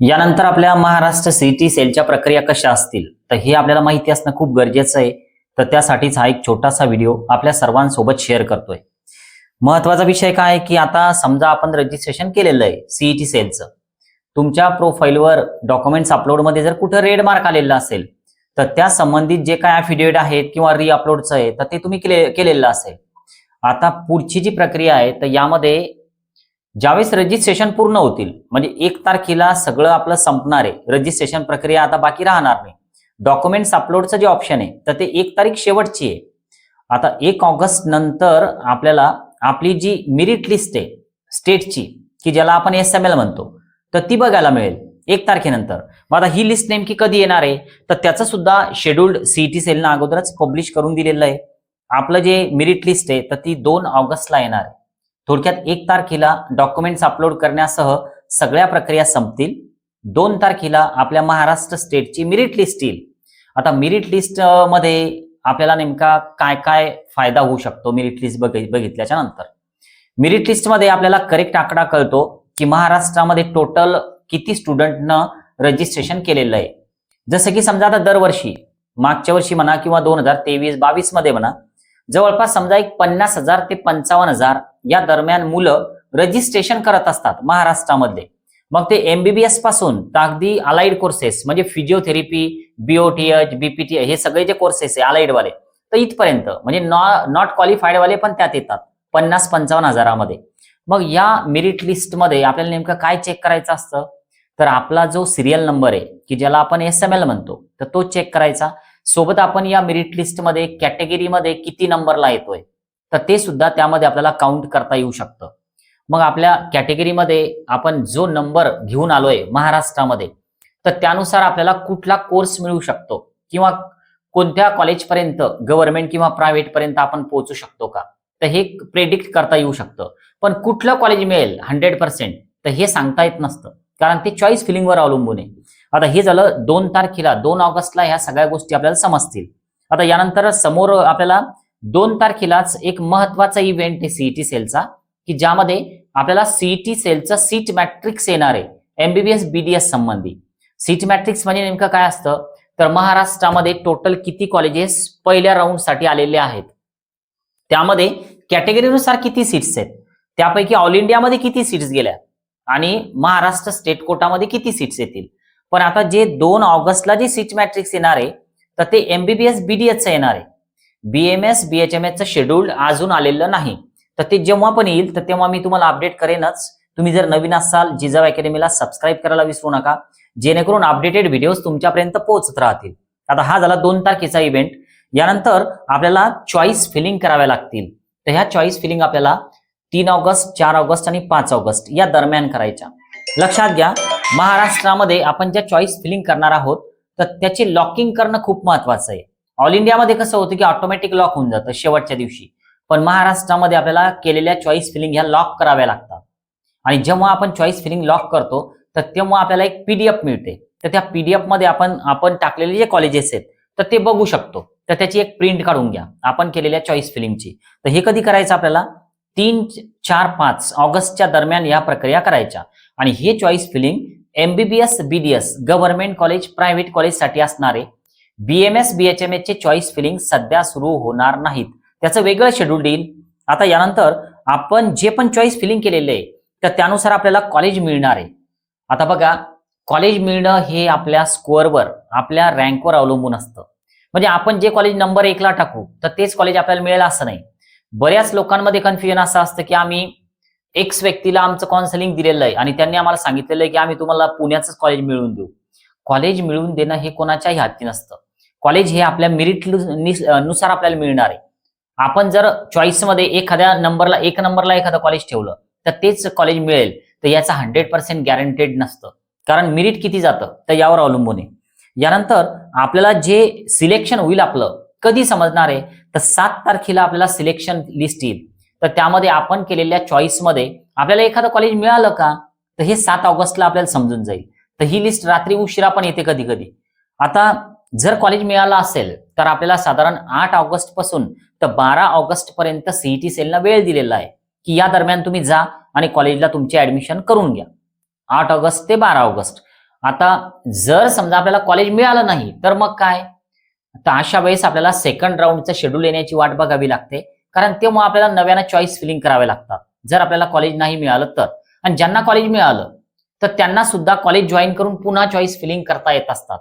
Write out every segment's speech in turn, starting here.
यानंतर आपल्या महाराष्ट्र सिटी सेलच्या प्रक्रिया कशा असतील? तर हे आपल्याला माहिती असणं खूप गरजेचं आहे. तर त्यासाठीच हा एक छोटासा व्हिडिओ आपल्या सर्वांसोबत शेअर करतोय. महत्त्वाचा विषय काय आहे की आता समजा आपण रजिस्ट्रेशन केलेलं आहे सीईटी सेलचं. तुमच्या प्रोफाईलवर डॉक्युमेंट्स अपलोडमध्ये जर कुठं रेड मार्क आलेला असेल तर त्या संबंधित जे काय अफिडेविट आहेत किंवा री अपलोडचं आहे तर ते तुम्ही केले केलेलं असेल. आता पुढची जी प्रक्रिया आहे तर यामध्ये ज्यावेळेस रजिस्ट्रेशन पूर्ण होतील म्हणजे एक तारखेला सगळं आपलं संपणार आहे रजिस्ट्रेशन प्रक्रिया आता बाकी राहणार नाही. डॉक्युमेंट्स अपलोडचं जे ऑप्शन आहे तर ते एक तारीख शेवटची आहे. आता एक ऑगस्ट नंतर आपल्याला आपली जी मेरिट लिस्ट आहे स्टेटची की ज्याला आपण एस एम एल म्हणतो तर ती बघायला मिळेल एक तारखेनंतर. मग आता ही लिस्ट नेमकी कधी येणार आहे? तर त्याचं सुद्धा शेड्यूल्ड सीईटी सेलनं अगोदरच पब्लिश करून दिलेलं आहे. आपलं जे मेरिट लिस्ट आहे तर ती दोन ऑगस्टला येणार आहे. थोडक्यात एक तारखेला डॉक्युमेंट्स अपलोड करण्यासह सगळ्या प्रक्रिया संपतील. दोन तारखेला आपल्या महाराष्ट्र स्टेटची मिरिट लिस्ट येईल. आता मिरिट लिस्टमध्ये आपल्याला नेमका काय काय फायदा होऊ शकतो मिरिट लिस्ट बघितल्याच्या नंतर? मिरिट लिस्टमध्ये आपल्याला करेक्ट आकडा कळतो की महाराष्ट्रामध्ये टोटल किती स्टुडंटनं रजिस्ट्रेशन केलेलं आहे. जसं की समजा आता दरवर्षी मागच्या वर्षी म्हणा किंवा दोन हजार तेवीस बावीसमध्ये म्हणा जवळपास समजा एक पन्नास हजार ते पंचावन्न हजार या दरम्यान मुलं रजिस्ट्रेशन करत असतात महाराष्ट्रामध्ये मग ते एमबीबीएसपासून अगदी अलाइड कोर्सेस म्हणजे फिजिओथेरपी बीओटीएच बीपीटी हे सगळे जे कोर्सेस आहे अलाइड वाले तर इथपर्यंत म्हणजे नॉ नॉट क्वालिफाईड वाले पण त्यात येतात पन्नास पंचावन्न हजारामध्ये. मग या मेरिट लिस्टमध्ये आपल्याला नेमकं काय चेक करायचं असतं? तर आपला जो सिरियल नंबर आहे की ज्याला आपण एस एम एल म्हणतो तर तो चेक करायचा. सोबत आपण या मेरिट लिस्टमध्ये कॅटेगरीमध्ये किती नंबरला येतोय? तर ते सुद्धा त्यामध्ये आपल्याला काउंट करता येऊ शकतं. मग आपल्या कॅटेगरीमध्ये आपण जो नंबर घेऊन आलोय महाराष्ट्रामध्ये तर त्यानुसार आपल्याला कुठला कोर्स मिळू शकतो? किंवा कोणत्या कॉलेजपर्यंत गव्हर्नमेंट किंवा प्रायव्हेट पर्यंत आपण पोहोचू शकतो का? तर हे प्रेडिक्ट करता येऊ शकतं. पण कुठलं कॉलेज मिळेल? हंड्रेड पर्सेंट तर हे सांगता येत नसतं. कारण ते चॉईस फिलिंगवर अवलंबून आहे. आता हे झालं दोन तारखेला दोन ऑगस्टला ह्या सगळ्या गोष्टी आपल्याला समजतील. आता यानंतर समोर आपल्याला दोन तारखेलाच एक महत्त्वाचा इव्हेंट आहे सीईटी सेलचा की ज्यामध्ये आपल्याला सीईटी सेलचं सीट मॅट्रिक्स येणार आहे एमबीबीएस बीडीएस संबंधी. सीट मॅट्रिक्स म्हणजे नेमकं काय असतं? तर महाराष्ट्रामध्ये टोटल किती कॉलेजेस पहिल्या राऊंडसाठी आलेले आहेत? त्यामध्ये कॅटेगरीनुसार किती सीट्स आहेत? त्यापैकी ऑल इंडियामध्ये किती सीट्स गेल्या? आणि महाराष्ट्र स्टेट कोटामध्ये किती सीट्स येतील? पण आता जे दोन ऑगस्टला जे सीट मॅट्रिक्स येणार आहे तर ते एमबीबीएस बीडीएसचं येणार आहे. बीएमएस बीएचएमएसचं शेड्यूल अजून आलेलं नाही. तर ते जेव्हा पण येईल तर तेव्हा मी तुम्हाला अपडेट करेनच. तुम्ही जर नवीन असाल जिजाव अकॅडमीला सबस्क्राईब करायला विसरू नका. जेणेकरून अपडेटेड व्हिडिओज तुमच्यापर्यंत पोहोचत राहतील. आता हा झाला दोन तारखेचा इव्हेंट यानंतर आपल्याला चॉईस फिलिंग कराव्या लागतील. तर ह्या चॉईस फिलिंग आपल्याला तीन ऑगस्ट चार ऑगस्ट आणि पाच ऑगस्ट या दरम्यान करायच्या. लक्षात घ्या महाराष्ट्रामध्ये आपण ज्या चॉईस फिलिंग करणार आहोत तर त्याची लॉकिंग करणं खूप महत्वाचं आहे. ऑल इंडियामध्ये कसं होतं की ऑटोमॅटिक लॉक होऊन जातं शेवटच्या दिवशी. पण महाराष्ट्रामध्ये आपल्याला केलेल्या चॉईस फिलिंग ह्या लॉक कराव्या लागतात. आणि जेव्हा आपण चॉईस फिलिंग लॉक करतो तर तेव्हा आपल्याला एक पीडीएफ मिळते. तर त्या पीडीएफमध्ये आपण आपण टाकलेले जे कॉलेजेस आहेत तर ते बघू शकतो. तर त्याची एक प्रिंट काढून घ्या. आपण केलेल्या चॉईस फिलिंगची तर हे कधी करायचं आपल्याला? तीन चार पाच ऑगस्टच्या दरम्यान या प्रक्रिया करायच्या. आणि हे choice filling MBBS BDS government college private कॉलेजसाठी असणारे बीएमएस बीएचएमएस चे चॉईस फिलिंग सध्या सुरू होणार नाहीत. त्याचं वेगळं शेड्यूल देईल. आता यानंतर आपण जे पण चॉईस फिलिंग केलेले आहे तर त्यानुसार आपल्याला कॉलेज मिळणार आहे. आता बघा कॉलेज मिळणं हे आपल्या स्कोअरवर आपल्या रँकवर अवलंबून असतं. म्हणजे आपण जे कॉलेज नंबर एकला टाकू तर तेच कॉलेज आपल्याला मिळेल असं नाही. बऱ्याच लोकांमध्ये कन्फ्युजन असं असतं की आम्ही एक्स व्यक्तीला आमचं काउन्सिलिंग दिलेलं आहे आणि त्यांनी आम्हाला सांगितलेलं आहे की आम्ही तुम्हाला पुण्याचंच कॉलेज मिळवून देऊ. कॉलेज मिळवून देणं हे कोणाच्याही हाती नसतं. कॉलेज हे आपल्या मेरिटनुसार आपल्याला मिळणार आहे. आपण जर चॉईसमध्ये एखाद्या नंबरला एक नंबरला एखादं कॉलेज ठेवलं तर तेच कॉलेज मिळेल. तर याचं हंड्रेड पर्सेंट गॅरंटेड नसतं. कारण मेरिट किती जातं? तर यावर अवलंबून आहे. यानंतर आपल्याला जे सिलेक्शन होईल आपलं कधी समजणार आहे? तर सात तारखेला आपल्याला सिलेक्शन लिस्ट येईल. तर त्यामध्ये आपण केलेल्या चॉईसमध्ये आपल्याला एखादं कॉलेज मिळालं का? तर हे सात ऑगस्टला आपल्याला समजून जाईल. तर ही लिस्ट रात्री उशिरा पण येते कधी कधी आता जर कॉलेज मिळालं असेल तर आपल्याला साधारण आठ ऑगस्टपासून तर बारा ऑगस्ट पर्यंत सीईटी सेलला वेळ दिलेला आहे की या दरम्यान तुम्ही जा आणि कॉलेजला तुमचे ऍडमिशन करून घ्या. आठ ऑगस्ट ते बारा ऑगस्ट. आता जर समजा आपल्याला कॉलेज मिळालं नाही तर मग काय? तर अशा वेळेस आपल्याला सेकंड राऊंडचं शेड्यूल येण्याची वाट बघावी लागते. कारण तेव्हा आपल्याला नव्यानं चॉईस फिलिंग करावे लागतात. जर आपल्याला कॉलेज नाही मिळालं तर. आणि ज्यांना कॉलेज मिळालं तर त्यांना सुद्धा कॉलेज जॉईन करून पुन्हा चॉईस फिलिंग करता येत असतात.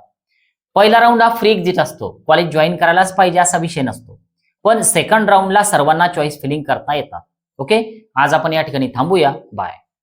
पहिला राऊंड हा फ्री एक्झिट असतो. कॉलेज जॉईन करायलाच पाहिजे असा विषय नसतो. पण सेकंड राऊंडला सर्वांना चॉईस फिलिंग करता येतात. ओके आज आपण या ठिकाणी थांबूया. बाय